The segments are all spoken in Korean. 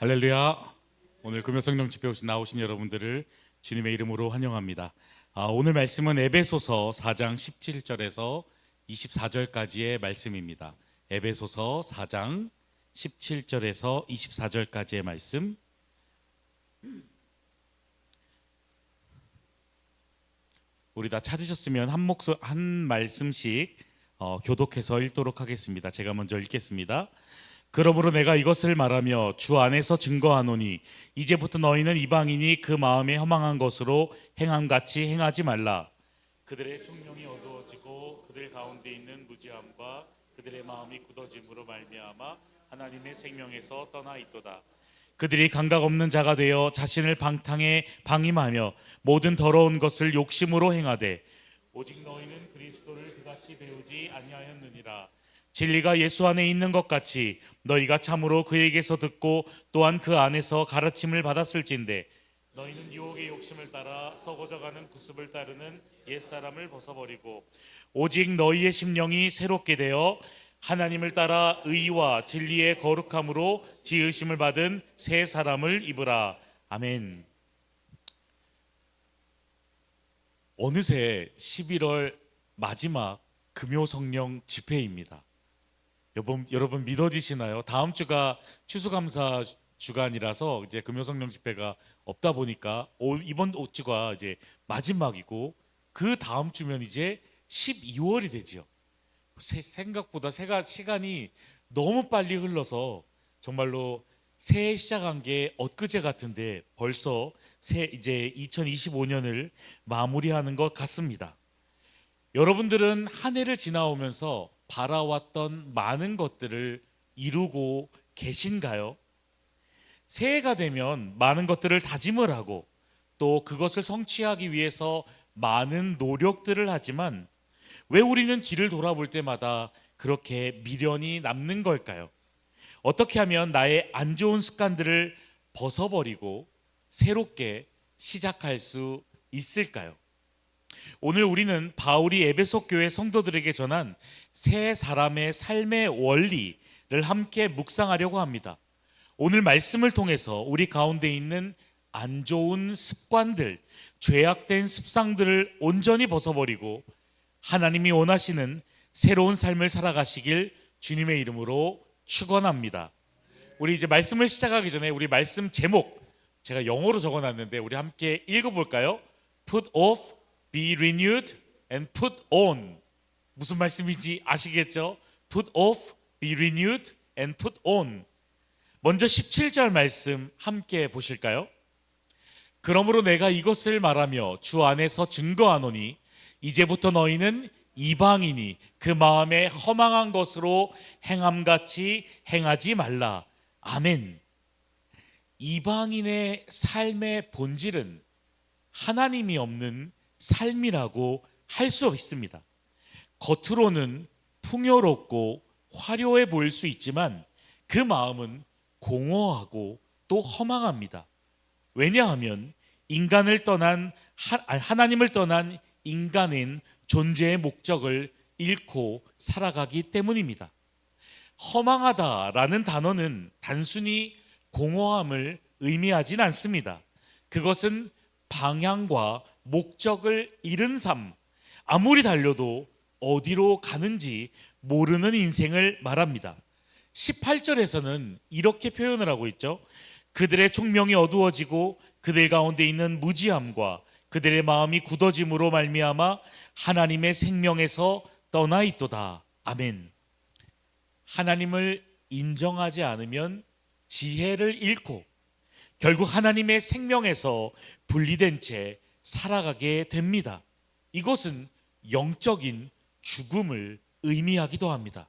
할렐루야. 오늘 금요성령 집회 오신 나오신 여러분들을 주님의 이름으로 환영합니다. 아, 오늘 말씀은 에베소서 4장 17절에서 24절까지의 말씀입니다. 에베소서 4장 17절에서 24절까지의 말씀. 우리 다 찾으셨으면 한 목소 한 말씀씩 어, 교독해서 읽도록 하겠습니다. 제가 먼저 읽겠습니다. 그러므로 내가 이것을 말하며 주 안에서 증거하노니 이제부터 너희는 이방인이 그 마음에 허망한 것으로 행함같이 행하지 말라. 그들의 총명이 어두워지고 그들 가운데 있는 무지함과 그들의 마음이 굳어짐으로 말미암아 하나님의 생명에서 떠나 있도다. 그들이 감각 없는 자가 되어 자신을 방탕에 방임하며 모든 더러운 것을 욕심으로 행하되 오직 너희는 그리스도를 그같이 배우지 아니하였느니라. 진리가 예수 안에 있는 것 같이 너희가 참으로 그에게서 듣고 또한 그 안에서 가르침을 받았을진데 너희는 유혹의 욕심을 따라 썩어져가는 구습을 따르는 옛 사람을 벗어버리고 오직 너희의 심령이 새롭게 되어 하나님을 따라 의와 진리의 거룩함으로 지으심을 받은 새 사람을 입으라 아멘. 어느새 11월 마지막 금요 성령 집회입니다. 여러분, 여러분 믿어지시나요? 다음 주가 추수감사 주간이라서 이제 금요성령 집회가 없다 보니까 올- 이번 주가 이제 마지막이고 그 다음 주면 이제 12월이 되지요. 세- 생각보다 새가 시간이 너무 빨리 흘러서 정말로 새해 시작한 게 엊그제 같은데 벌써 새 이제 2025년을 마무리하는 것 같습니다. 여러분들은 한 해를 지나오면서 바라왔던 많은 것들을 이루고 계신가요? 새해가 되면 많은 것들을 다짐을 하고 또 그것을 성취하기 위해서 많은 노력들을 하지만 왜 우리는 뒤를 돌아볼 때마다 그렇게 미련이 남는 걸까요? 어떻게 하면 나의 안 좋은 습관들을 벗어버리고 새롭게 시작할 수 있을까요? 오늘 우리는 바울이 에베소 교회 성도들에게 전한 새 사람의 삶의 원리를 함께 묵상하려고 합니다. 오늘 말씀을 통해서 우리 가운데 있는 안 좋은 습관들, 죄악된 습상들을 온전히 벗어버리고 하나님이 원하시는 새로운 삶을 살아가시길 주님의 이름으로 축원합니다. 우리 이제 말씀을 시작하기 전에 우리 말씀 제목 제가 영어로 적어놨는데 우리 함께 읽어볼까요? Put off, be renewed, and put on. 무슨 말씀인지 아시겠죠? Put off, be renewed, and put on. 먼저 17절 말씀 함께 보실까요? 그러므로 내가 이것을 말하며 주 안에서 증거하노니 이제부터 너희는 이방인이 그 마음에 허망한 것으로 행함같이 행하지 말라. 아멘. 이방인의 삶의 본질은 하나님이 없는 삶이라고 할 수 있습니다. 겉으로는 풍요롭고 화려해 보일 수 있지만 그 마음은 공허하고 또 허망합니다. 왜냐하면 인간을 떠난 하나님을 떠난 인간인 존재의 목적을 잃고 살아가기 때문입니다. 허망하다라는 단어는 단순히 공허함을 의미하진 않습니다. 그것은 방향과 목적을 잃은 삶, 아무리 달려도 어디로 가는지 모르는 인생을 말합니다. 18절에서는 이렇게 표현을 하고 있죠. 그들의 총명이 어두워지고 그들 가운데 있는 무지함과 그들의 마음이 굳어짐으로 말미암아 하나님의 생명에서 떠나 있도다. 아멘. 하나님을 인정하지 않으면 지혜를 잃고 결국 하나님의 생명에서 분리된 채 살아가게 됩니다. 이것은 영적인 죽음을 의미하기도 합니다.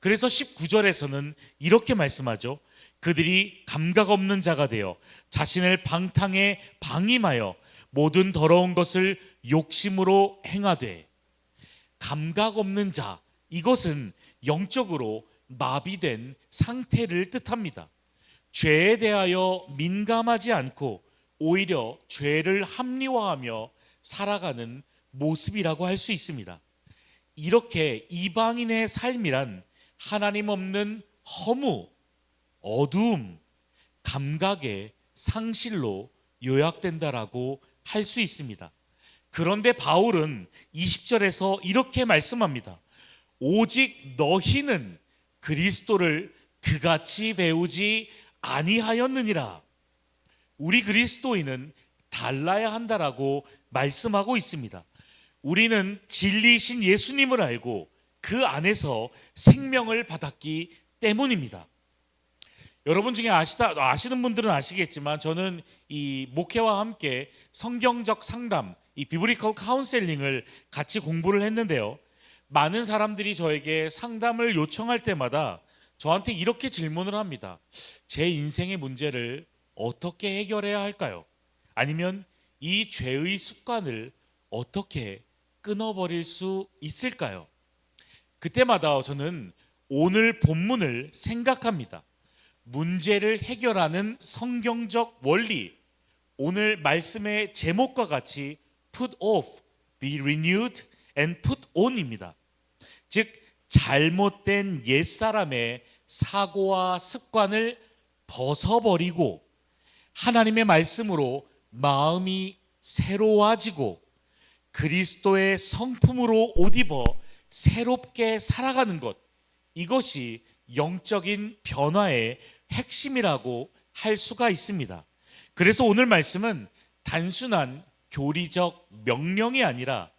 그래서 19절에서는 이렇게 말씀하죠. 그들이 감각 없는 자가 되어 자신을 방탕에 방임하여 모든 더러운 것을 욕심으로 행하되 감각 없는 자 이것은 영적으로 마비된 상태를 뜻합니다. 죄에 대하여 민감하지 않고 오히려 죄를 합리화하며 살아가는 모습이라고 할 수 있습니다. 이렇게 이방인의 삶이란 하나님 없는 허무, 어두움, 감각의 상실로 요약된다라고 할 수 있습니다. 그런데 바울은 20절에서 이렇게 말씀합니다. 오직 너희는 그리스도를 그같이 배우지 아니하였느니라. 우리 그리스도인은 달라야 한다라고 말씀하고 있습니다. 우리는 진리이신 예수님을 알고 그 안에서 생명을 받았기 때문입니다. 여러분 중에 아시다 아시는 분들은 아시겠지만 저는 이 목회와 함께 성경적 상담, 이 비브리컬 카운셀링을 같이 공부를 했는데요. 많은 사람들이 저에게 상담을 요청할 때마다 저한테 이렇게 질문을 합니다. 제 인생의 문제를 어떻게 해결해야 할까요? 아니면 이 죄의 습관을 어떻게 끊어버릴 수 있을까요? 그때마다 저는 오늘 본문을 생각합니다. 문제를 해결하는 성경적 원리. 오늘 말씀의 제목과 같이 put off, be renewed and put on입니다. 즉 잘못된 옛사람의 사고와 습관을 벗어버리고 하나님의 말씀으로 마음이 새로워지고 그리스도의 성품으로 옷 입어 새롭게 살아가는 것 이것이 영적인 변화의 핵심이라고 할 수가 있습니다. 그래서 오늘 말씀은 단순한 교리적 명령이 아니라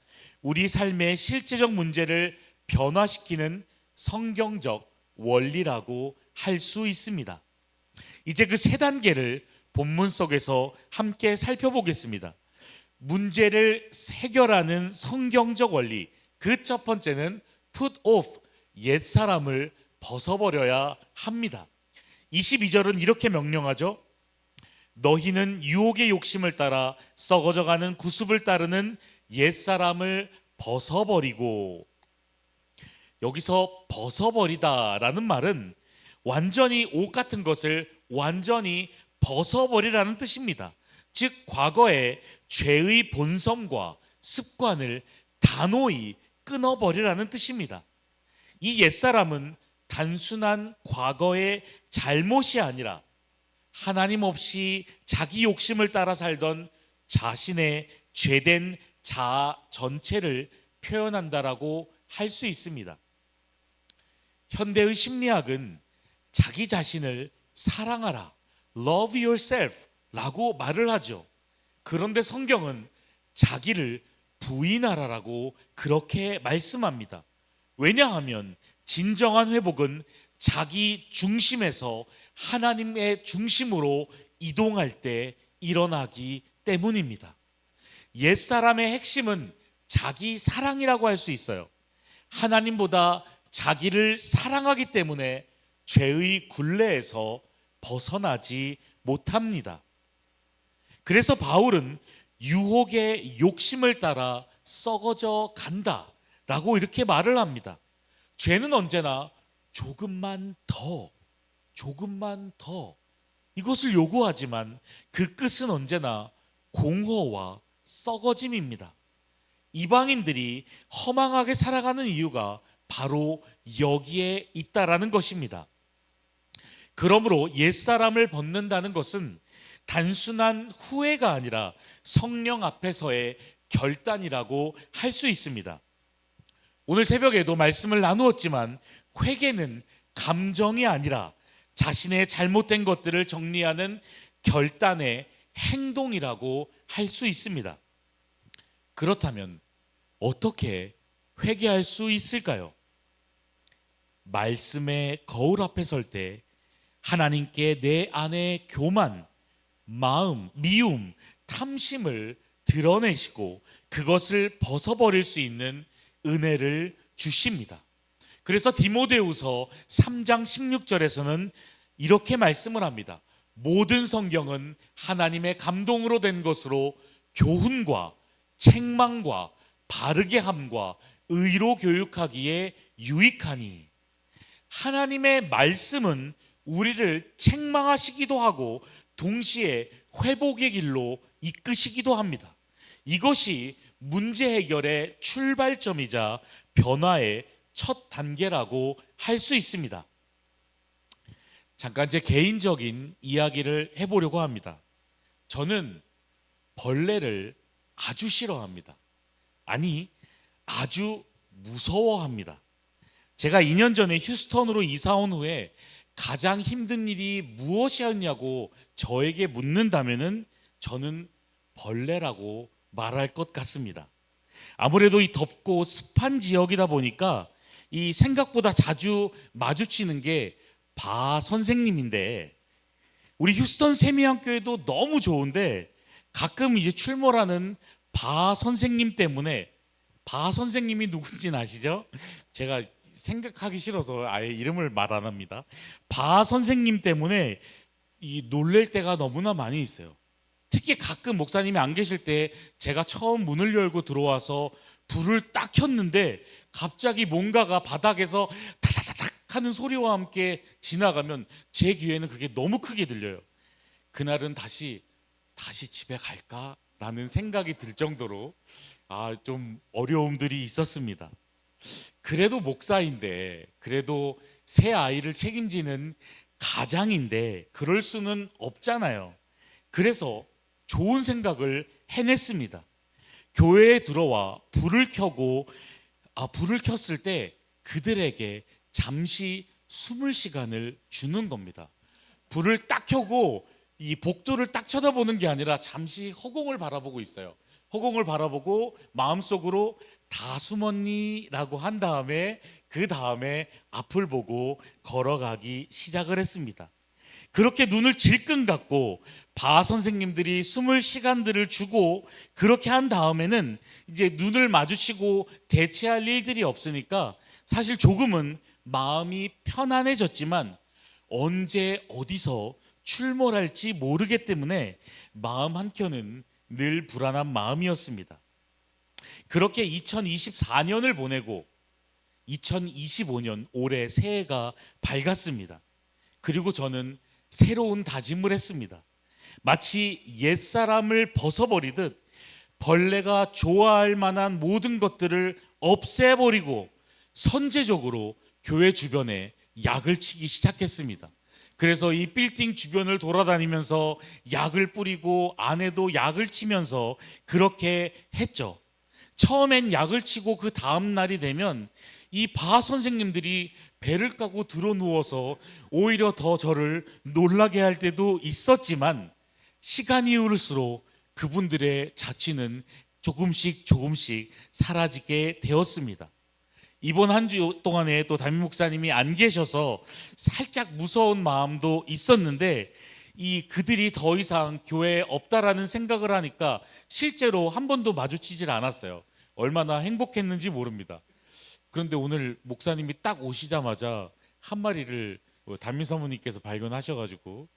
우리 삶의 실제적 문제를 변화시키는 성경적 원리라고 할 수 있습니다. 이제 그 세 단계를 본문 속에서 함께 살펴보겠습니다. 문제를 해결하는 성경적 원리. 그 첫 번째는 put off 옛 사람을 벗어버려야 합니다. 22절은 이렇게 명령하죠. 너희는 유혹의 욕심을 따라 썩어져가는 구습을 따르는 옛 사람을 벗어버리고 여기서 벗어버리다라는 말은 완전히 옷 같은 것을 완전히 벗어버리라는 뜻입니다. 즉 과거의 죄의 본성과 습관을 단호히 끊어버리라는 뜻입니다. 이 옛사람은 단순한 과거의 잘못이 아니라 하나님 없이 자기 욕심을 따라 살던 자신의 죄된 자아 전체를 표현한다라고 할 수 있습니다. 현대의 심리학은 자기 자신을 사랑하라, love yourself 라고 말을 하죠. 그런데 성경은 자기를 부인하라라고 그렇게 말씀합니다. 왜냐하면 진정한 회복은 자기 중심에서 하나님의 중심으로 이동할 때 일어나기 때문입니다. 옛사람의 핵심은 자기 사랑이라고 할 수 있어요. 하나님보다 자기를 사랑하기 때문에 죄의 굴레에서 벗어나지 못합니다. 그래서 바울은 유혹의 욕심을 따라 썩어져 간다 라고 이렇게 말을 합니다. 죄는 언제나 조금만 더, 조금만 더 이것을 요구하지만 그 끝은 언제나 공허와 썩어짐입니다. 이방인들이 허망하게 살아가는 이유가 바로 여기에 있다라는 것입니다. 그러므로 옛사람을 벗는다는 것은 단순한 후회가 아니라 성령 앞에서의 결단이라고 할 수 있습니다. 오늘 새벽에도 말씀을 나누었지만 회개는 감정이 아니라 자신의 잘못된 것들을 정리하는 결단의 행동이라고 할 수 있습니다. 그렇다면 어떻게 회개할 수 있을까요? 말씀의 거울 앞에 설 때 하나님께 내 안의 교만, 마음, 미움, 탐심을 드러내시고 그것을 벗어버릴 수 있는 은혜를 주십니다. 그래서 디모데후서 3장 16절에서는 이렇게 말씀을 합니다. 모든 성경은 하나님의 감동으로 된 것으로 교훈과 책망과 바르게 함과 의로 교육하기에 유익하니 하나님의 말씀은 우리를 책망하시기도 하고 동시에 회복의 길로 이끄시기도 합니다. 이것이 문제 해결의 출발점이자 변화의 첫 단계라고 할 수 있습니다. 잠깐 제 개인적인 이야기를 해보려고 합니다. 저는 벌레를 아주 싫어합니다. 아니, 아주 무서워합니다. 제가 2년 전에 휴스턴으로 이사 온 후에 가장 힘든 일이 무엇이었냐고 저에게 묻는다면은 저는 벌레라고 말할 것 같습니다. 아무래도 이 덥고 습한 지역이다 보니까 이 생각보다 자주 마주치는 게 바 선생님인데 우리 휴스턴 세미한교회도 너무 좋은데 가끔 이제 출몰하는 바 선생님 때문에 바 선생님이 누군지는 아시죠? 제가 생각하기 싫어서 아예 이름을 말 안 합니다. 바 선생님 때문에 이 놀랄 때가 너무나 많이 있어요. 특히 가끔 목사님이 안 계실 때 제가 처음 문을 열고 들어와서 불을 딱 켰는데 갑자기 뭔가가 바닥에서 타다다닥 하는 소리와 함께 지나가면 제 귀에는 그게 너무 크게 들려요. 그날은 다시 다시 집에 갈까라는 생각이 들 정도로 아 좀 어려움들이 있었습니다. 그래도 목사인데 그래도 새 아이를 책임지는 가장인데 그럴 수는 없잖아요. 그래서 좋은 생각을 해냈습니다. 교회에 들어와 불을 켜고 아 불을 켰을 때 그들에게 잠시 숨을 시간을 주는 겁니다. 불을 딱 켜고 이 복도를 딱 쳐다보는 게 아니라 잠시 허공을 바라보고 있어요. 허공을 바라보고 마음속으로 다 숨었니라고 한 다음에 그 다음에 앞을 보고 걸어가기 시작을 했습니다. 그렇게 눈을 질끈 감고 바 선생님들이 숨을 시간들을 주고 그렇게 한 다음에는 이제 눈을 마주치고 대체할 일들이 없으니까 사실 조금은 마음이 편안해졌지만 언제 어디서 출몰할지 모르기 때문에 마음 한켠은 늘 불안한 마음이었습니다. 그렇게 2024년을 보내고 2025년 올해 새해가 밝았습니다. 그리고 저는 새로운 다짐을 했습니다. 마치 옛사람을 벗어버리듯 벌레가 좋아할 만한 모든 것들을 없애버리고 선제적으로 교회 주변에 약을 치기 시작했습니다. 그래서 이 빌딩 주변을 돌아다니면서 약을 뿌리고 안에도 약을 치면서 그렇게 했죠. 처음엔 약을 치고 그 다음 날이 되면 이 바 선생님들이 배를 까고 들어 누워서 오히려 더 저를 놀라게 할 때도 있었지만 시간이 흐를수록 그분들의 자취는 조금씩 조금씩 사라지게 되었습니다. 이번 한 주 동안에 또 담임 목사님이 안 계셔서 살짝 무서운 마음도 있었는데 이 그들이 더 이상 교회에 없다라는 생각을 하니까 실제로 한 번도 마주치질 않았어요. 얼마나 행복했는지 모릅니다. 그런데 오늘 목사님이 딱 오시자마자 한 마리를 담임 사모님께서 발견하셔가지고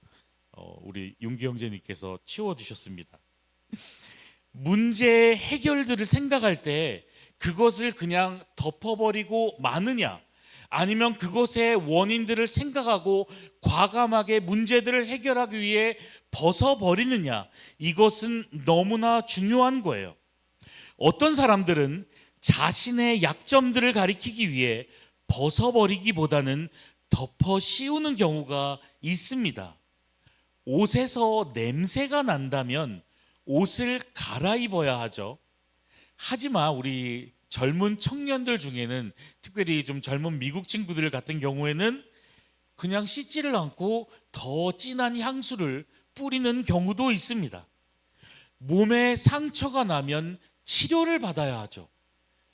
어, 우리 윤기 형제님께서 치워주셨습니다. 문제 해결들을 생각할 때 그것을 그냥 덮어버리고 마느냐 아니면 그것의 원인들을 생각하고 과감하게 문제들을 해결하기 위해 벗어버리느냐 이것은 너무나 중요한 거예요. 어떤 사람들은 자신의 약점들을 가리키기 위해 벗어버리기보다는 덮어 씌우는 경우가 있습니다. 옷에서 냄새가 난다면 옷을 갈아입어야 하죠. 하지만 우리 젊은 청년들 중에는 특별히 좀 젊은 미국 친구들 같은 경우에는 그냥 씻지를 않고 더 진한 향수를 뿌리는 경우도 있습니다. 몸에 상처가 나면 치료를 받아야 하죠.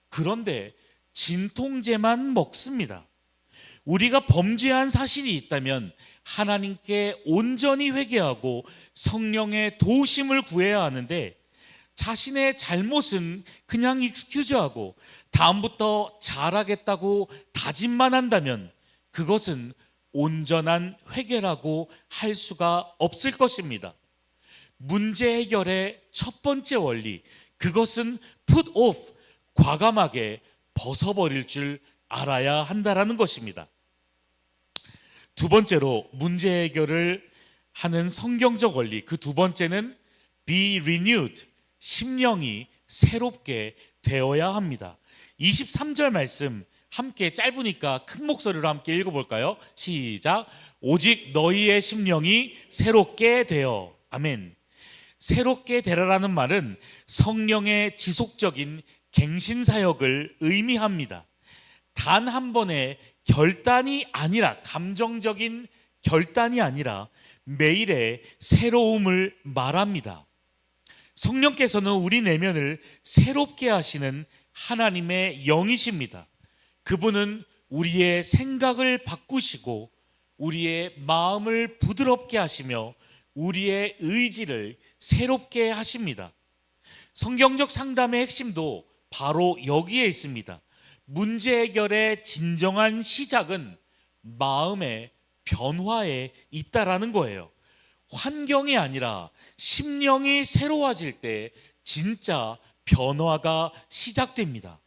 그런데 진통제만 먹습니다. 우리가 범죄한 사실이 있다면 하나님께 온전히 회개하고 성령의 도우심을 구해야 하는데 자신의 잘못은 그냥 익스큐즈하고 다음부터 잘하겠다고 다짐만 한다면 그것은 온전한 회개라고 할 수가 없을 것입니다. 문제 해결의 첫 번째 원리, 그것은 put off, 과감하게 벗어버릴 줄 알아야 한다라는 것입니다. 두 번째로 문제 해결을 하는 성경적 원리, 그 두 번째는 be renewed, 심령이 새롭게 되어야 합니다. 23절 말씀 함께 짧으니까 큰 목소리로 함께 읽어볼까요? 시작. 오직 너희의 심령이 새롭게 되어 아멘. 새롭게 되라라는 말은 성령의 지속적인 갱신 사역을 의미합니다. 단 한 번의 결단이 아니라 감정적인 결단이 아니라 매일의 새로움을 말합니다. 성령께서는 우리 내면을 새롭게 하시는 하나님의 영이십니다. 그분은 우리의 생각을 바꾸시고 우리의 마음을 부드럽게 하시며 우리의 의지를 새롭게 하십니다. 성경적 상담의 핵심도 바로 여기에 있습니다. 문제 해결의 진정한 시작은 마음의 변화에 있다라는 거예요. 환경이 아니라 심령이 새로워질 때 진짜 변화가 시작됩니다.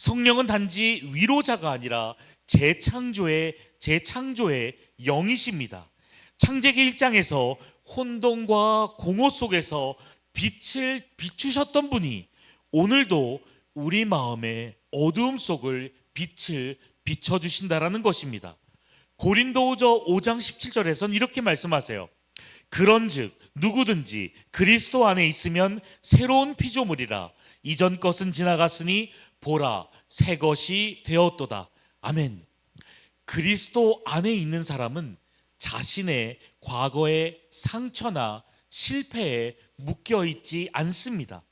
성령은 단지 위로자가 아니라 재창조의 재창조의 영이십니다. 창세기 1장에서 혼돈과 공허 속에서 빛을 비추셨던 분이 오늘도 우리 마음의 어두움 속을 빛을 비춰 주신다라는 것입니다. 고린도후서 5장 17절에선 이렇게 말씀하세요. 그런즉 누구든지 그리스도 안에 있으면 새로운 피조물이라 이전 것은 지나갔으니 보라 새 것이 되었도다. 아멘. 그리스도 안에 있는 사람은 자신의 과거의 상처나 실패에 묶여 있지 않습니다.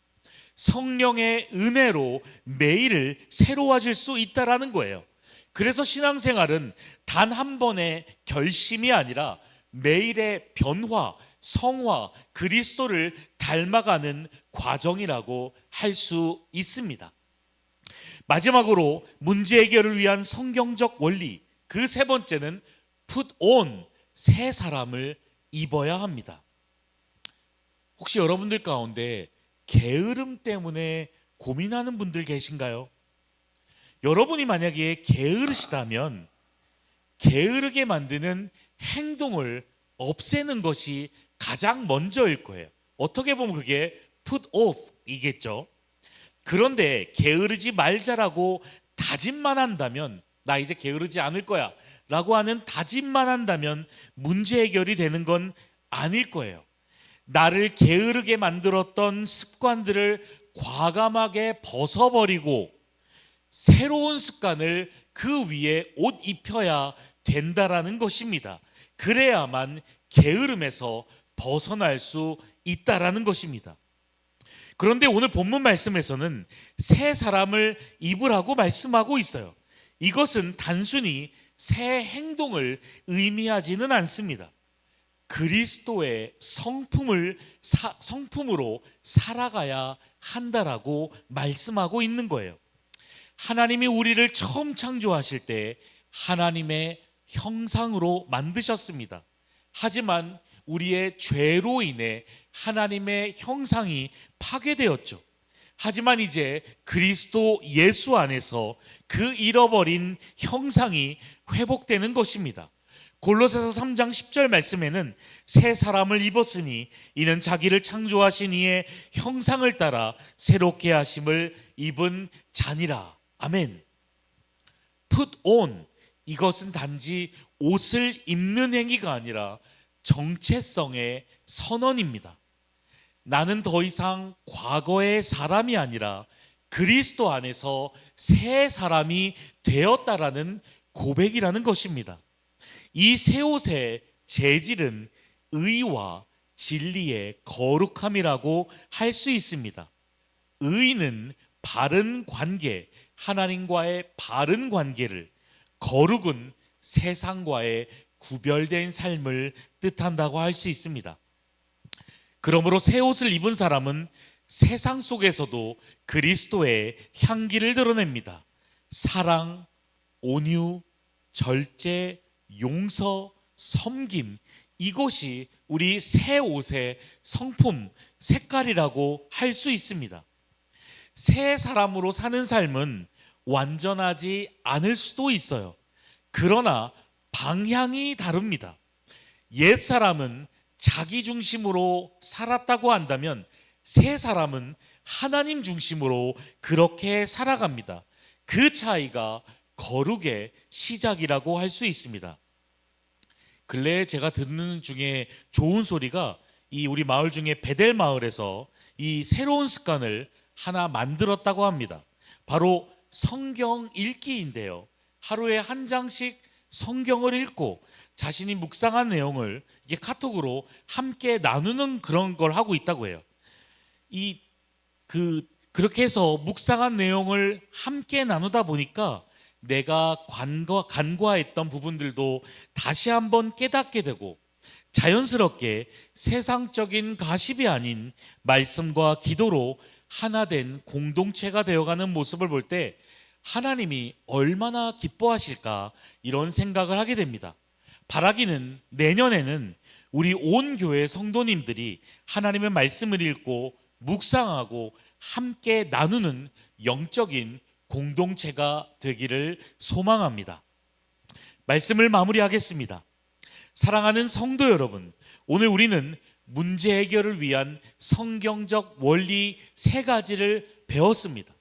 성령의 은혜로 매일을 새로워질 수 있다라는 거예요. 그래서 신앙생활은 단 한 번의 결심이 아니라 매일의 변화, 성화, 그리스도를 닮아가는 과정이라고 할 수 있습니다. 마지막으로 문제 해결을 위한 성경적 원리 그 세 번째는 put on 새 사람을 입어야 합니다. 혹시 여러분들 가운데 게으름 때문에 고민하는 분들 계신가요? 여러분이 만약에 게으르시다면 게으르게 만드는 행동을 없애는 것이 가장 먼저일 거예요. 어떻게 보면 그게 put off이겠죠. 그런데 게으르지 말자라고 다짐만 한다면 나 이제 게으르지 않을 거야 라고 하는 다짐만 한다면 문제 해결이 되는 건 아닐 거예요. 나를 게으르게 만들었던 습관들을 과감하게 벗어버리고 새로운 습관을 그 위에 옷 입혀야 된다라는 것입니다. 그래야만 게으름에서 벗어날 수 있다라는 것입니다. 그런데 오늘 본문 말씀에서는 새 사람을 입으라고 말씀하고 있어요. 이것은 단순히 새 행동을 의미하지는 않습니다. 그리스도의 성품을 사, 성품으로 살아가야 한다라고 말씀하고 있는 거예요. 하나님이 우리를 처음 창조하실 때 하나님의 형상으로 만드셨습니다. 하지만 우리의 죄로 인해 하나님의 형상이 파괴되었죠. 하지만 이제 그리스도 예수 안에서 그 잃어버린 형상이 회복되는 것입니다. 골로새서 3장 10절 말씀에는 새 사람을 입었으니 이는 자기를 창조하신 이의 형상을 따라 새롭게 하심을 입은 자니라. 아멘. put on 이것은 단지 옷을 입는 행위가 아니라 정체성의 선언입니다. 나는 더 이상 과거의 사람이 아니라 그리스도 안에서 새 사람이 되었다라는 고백이라는 것입니다. 이 새 옷의 재질은 의와 진리의 거룩함이라고 할 수 있습니다. 의는 바른 관계, 하나님과의 바른 관계를, 거룩은 세상과의 구별된 삶을 뜻한다고 할 수 있습니다. 그러므로 새 옷을 입은 사람은 세상 속에서도 그리스도의 향기를 드러냅니다. 사랑, 온유, 절제, 용서, 섬김 이것이 우리 새 옷의 성품, 색깔이라고 할 수 있습니다. 새 사람으로 사는 삶은 완전하지 않을 수도 있어요. 그러나 방향이 다릅니다. 옛 사람은 자기 중심으로 살았다고 한다면 새 사람은 하나님 중심으로 그렇게 살아갑니다. 그 차이가 거룩의 시작이라고 할 수 있습니다. 근래에 제가 듣는 중에 좋은 소리가 이 우리 마을 중에 베델 마을에서 이 새로운 습관을 하나 만들었다고 합니다. 바로 성경 읽기인데요. 하루에 한 장씩 성경을 읽고 자신이 묵상한 내용을 이게 카톡으로 함께 나누는 그런 걸 하고 있다고 해요. 이 그 그렇게 해서 묵상한 내용을 함께 나누다 보니까 내가 관과 간과했던 부분들도 다시 한번 깨닫게 되고 자연스럽게 세상적인 가십이 아닌 말씀과 기도로 하나 된 공동체가 되어가는 모습을 볼 때 하나님이 얼마나 기뻐하실까 이런 생각을 하게 됩니다. 바라기는 내년에는 우리 온 교회 성도님들이 하나님의 말씀을 읽고 묵상하고 함께 나누는 영적인 공동체가 되기를 소망합니다. 말씀을 마무리하겠습니다. 사랑하는 성도 여러분, 오늘 우리는 문제 해결을 위한 성경적 원리 세 가지를 배웠습니다.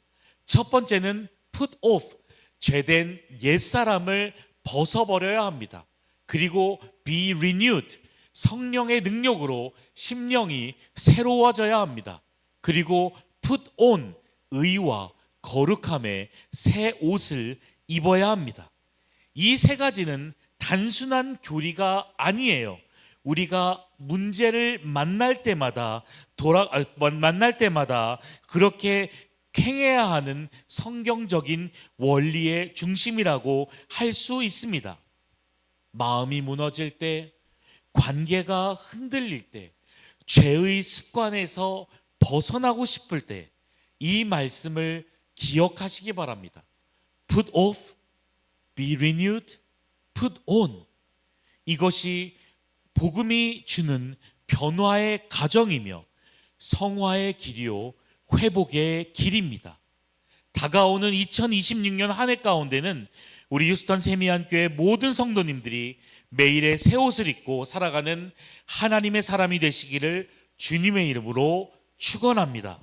첫 번째는 put off, 죄된 옛사람을 벗어버려야 합니다. 그리고 be renewed, 성령의 능력으로 심령이 새로워져야 합니다. 그리고 put on, 의와 거룩함의 새 옷을 입어야 합니다. 이 세 가지는 단순한 교리가 아니에요. 우리가 문제를 만날 때마다 돌아 아, 만날 때마다 그렇게 행해야 하는 성경적인 원리의 중심이라고 할 수 있습니다. 마음이 무너질 때, 관계가 흔들릴 때, 죄의 습관에서 벗어나고 싶을 때, 이 말씀을 기억하시기 바랍니다. Put off, be renewed, put on. 이것이 복음이 주는 변화의 가정이며 성화의 길이요 회복의 길입니다. 다가오는 2026년 한 해 가운데는 우리 휴스턴 세미한 교회 모든 성도님들이 매일의 새 옷을 입고 살아가는 하나님의 사람이 되시기를 주님의 이름으로 축원합니다.